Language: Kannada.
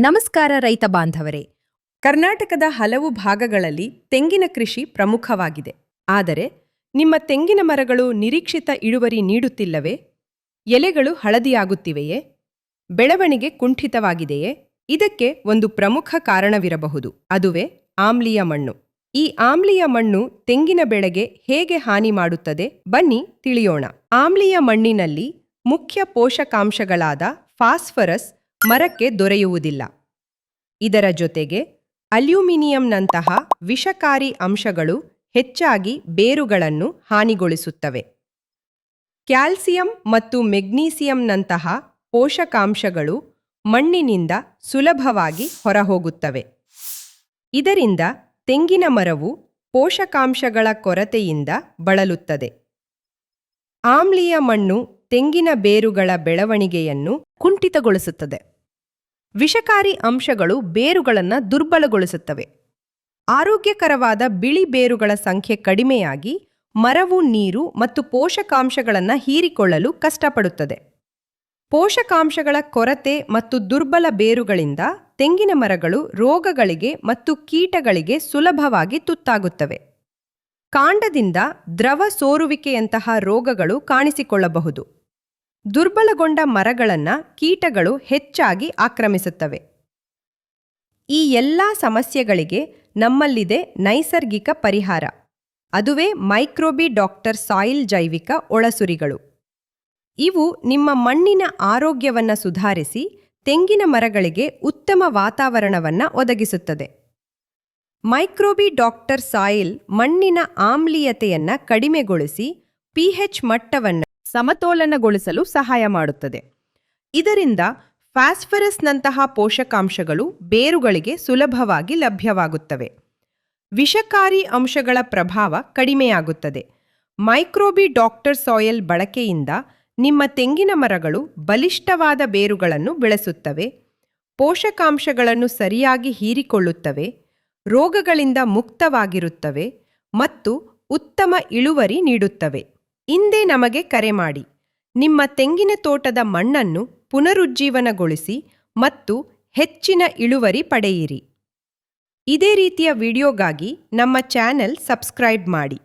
ನಮಸ್ಕಾರ ರೈತ ಬಾಂಧವರೇ. ಕರ್ನಾಟಕದ ಹಲವು ಭಾಗಗಳಲ್ಲಿ ತೆಂಗಿನ ಕೃಷಿ ಪ್ರಮುಖವಾಗಿದೆ. ಆದರೆ, ನಿಮ್ಮ ತೆಂಗಿನ ಮರಗಳು ನಿರೀಕ್ಷಿತ ಇಳುವರಿ ನೀಡುತ್ತಿಲ್ಲವೇ? ಎಲೆಗಳು ಹಳದಿಯಾಗುತ್ತಿವೆಯೇ? ಬೆಳವಣಿಗೆ ಕುಂಠಿತವಾಗಿದೆಯೇ? ಇದಕ್ಕೆ ಒಂದು ಪ್ರಮುಖ ಕಾರಣವಿರಬಹುದು. ಅದುವೇ ಆಮ್ಲೀಯ ಮಣ್ಣು. ಈ ಆಮ್ಲೀಯ ಮಣ್ಣು ತೆಂಗಿನ ಬೆಳೆಗೆ ಹೇಗೆ ಹಾನಿ ಮಾಡುತ್ತದೆ? ಬನ್ನಿ ತಿಳಿಯೋಣ. ಆಮ್ಲೀಯ ಮಣ್ಣಿನಲ್ಲಿ ಮುಖ್ಯ ಪೋಷಕಾಂಶಗಳಾದ ಫಾಸ್ಫರಸ್ ಮರಕ್ಕೆ ದೊರೆಯುವುದಿಲ್ಲ. ಇದರ ಜೊತೆಗೆ ಅಲ್ಯೂಮಿನಿಯಂನಂತಹ ವಿಷಕಾರಿ ಅಂಶಗಳು ಹೆಚ್ಚಾಗಿ ಬೇರುಗಳನ್ನು ಹಾನಿಗೊಳಿಸುತ್ತವೆ. ಕ್ಯಾಲ್ಸಿಯಂ ಮತ್ತು ಮೆಗ್ನೀಸಿಯಂನಂತಹ ಪೋಷಕಾಂಶಗಳು ಮಣ್ಣಿನಿಂದ ಸುಲಭವಾಗಿ ಹೊರಹೋಗುತ್ತವೆ. ಇದರಿಂದ ತೆಂಗಿನ ಮರವು ಪೋಷಕಾಂಶಗಳ ಕೊರತೆಯಿಂದ ಬಳಲುತ್ತದೆ. ಆಮ್ಲೀಯ ಮಣ್ಣು ತೆಂಗಿನ ಬೇರುಗಳ ಬೆಳವಣಿಗೆಯನ್ನು ಕುಂಠಿತಗೊಳಿಸುತ್ತದೆ. ವಿಷಕಾರಿ ಅಂಶಗಳು ಬೇರುಗಳನ್ನು ದುರ್ಬಲಗೊಳಿಸುತ್ತವೆ. ಆರೋಗ್ಯಕರವಾದ ಬಿಳಿ ಬೇರುಗಳ ಸಂಖ್ಯೆ ಕಡಿಮೆಯಾಗಿ ಮರವು, ನೀರು ಮತ್ತು ಪೋಷಕಾಂಶಗಳನ್ನು ಹೀರಿಕೊಳ್ಳಲು ಕಷ್ಟಪಡುತ್ತದೆ. ಪೋಷಕಾಂಶಗಳ ಕೊರತೆ ಮತ್ತು ದುರ್ಬಲ ಬೇರುಗಳಿಂದ ತೆಂಗಿನ ಮರಗಳು ರೋಗಗಳಿಗೆ ಮತ್ತು ಕೀಟಗಳಿಗೆ ಸುಲಭವಾಗಿ ತುತ್ತಾಗುತ್ತವೆ. ಕಾಂಡದಿಂದ ದ್ರವ ಸೋರುವಿಕೆಯಂತಹ ರೋಗಗಳು ಕಾಣಿಸಿಕೊಳ್ಳಬಹುದು. ದುರ್ಬಲಗೊಂಡ ಮರಗಳನ್ನು ಕೀಟಗಳು ಹೆಚ್ಚಾಗಿ ಆಕ್ರಮಿಸುತ್ತವೆ. ಈ ಎಲ್ಲ ಸಮಸ್ಯೆಗಳಿಗೆ ನಮ್ಮಲ್ಲಿದೆ ನೈಸರ್ಗಿಕ ಪರಿಹಾರ. ಅದುವೇ ಮೈಕ್ರೋಬಿ ಡಾಕ್ಟರ್ ಸಾಯಿಲ್ ಜೈವಿಕ ಒಳಸುರಿಗಳು. ಇವು ನಿಮ್ಮ ಮಣ್ಣಿನ ಆರೋಗ್ಯವನ್ನು ಸುಧಾರಿಸಿ ತೆಂಗಿನ ಮರಗಳಿಗೆ ಉತ್ತಮ ವಾತಾವರಣವನ್ನು ಒದಗಿಸುತ್ತದೆ. ಮೈಕ್ರೋಬಿ ಡಾಕ್ಟರ್ ಸಾಯಿಲ್ ಮಣ್ಣಿನ ಆಮ್ಲೀಯತೆಯನ್ನು ಕಡಿಮೆಗೊಳಿಸಿ ಪಿಹೆಚ್ ಮಟ್ಟವನ್ನು ಸಮತೋಲನಗೊಳಿಸಲು ಸಹಾಯ ಮಾಡುತ್ತದೆ. ಇದರಿಂದ ಫ್ಯಾಸ್ಫರಸ್ನಂತಹ ಪೋಷಕಾಂಶಗಳು ಬೇರುಗಳಿಗೆ ಸುಲಭವಾಗಿ ಲಭ್ಯವಾಗುತ್ತವೆ. ವಿಷಕಾರಿ ಅಂಶಗಳ ಪ್ರಭಾವ ಕಡಿಮೆಯಾಗುತ್ತದೆ. ಮೈಕ್ರೋಬಿ ಡಾಕ್ಟರ್ ಸಾಯಿಲ್ ಬಳಕೆಯಿಂದ ನಿಮ್ಮ ತೆಂಗಿನ ಮರಗಳು ಬಲಿಷ್ಠವಾದ ಬೇರುಗಳನ್ನು ಬೆಳೆಸುತ್ತವೆ. ಪೋಷಕಾಂಶಗಳನ್ನು ಸರಿಯಾಗಿ ಹೀರಿಕೊಳ್ಳುತ್ತವೆ. ರೋಗಗಳಿಂದ ಮುಕ್ತವಾಗಿರುತ್ತವೆ ಮತ್ತು ಉತ್ತಮ ಇಳುವರಿ ನೀಡುತ್ತವೆ. ಇಂದೇ ನಮಗೆ ಕರೆ ಮಾಡಿ. ನಿಮ್ಮ ತೆಂಗಿನ ತೋಟದ ಮಣ್ಣನ್ನು ಪುನರುಜ್ಜೀವನಗೊಳಿಸಿ ಮತ್ತು ಹೆಚ್ಚಿನ ಇಳುವರಿ ಪಡೆಯಿರಿ. ಇದೇ ರೀತಿಯ ವಿಡಿಯೋಗಾಗಿ ನಮ್ಮ ಚಾನೆಲ್ ಸಬ್ಸ್ಕ್ರೈಬ್ ಮಾಡಿ.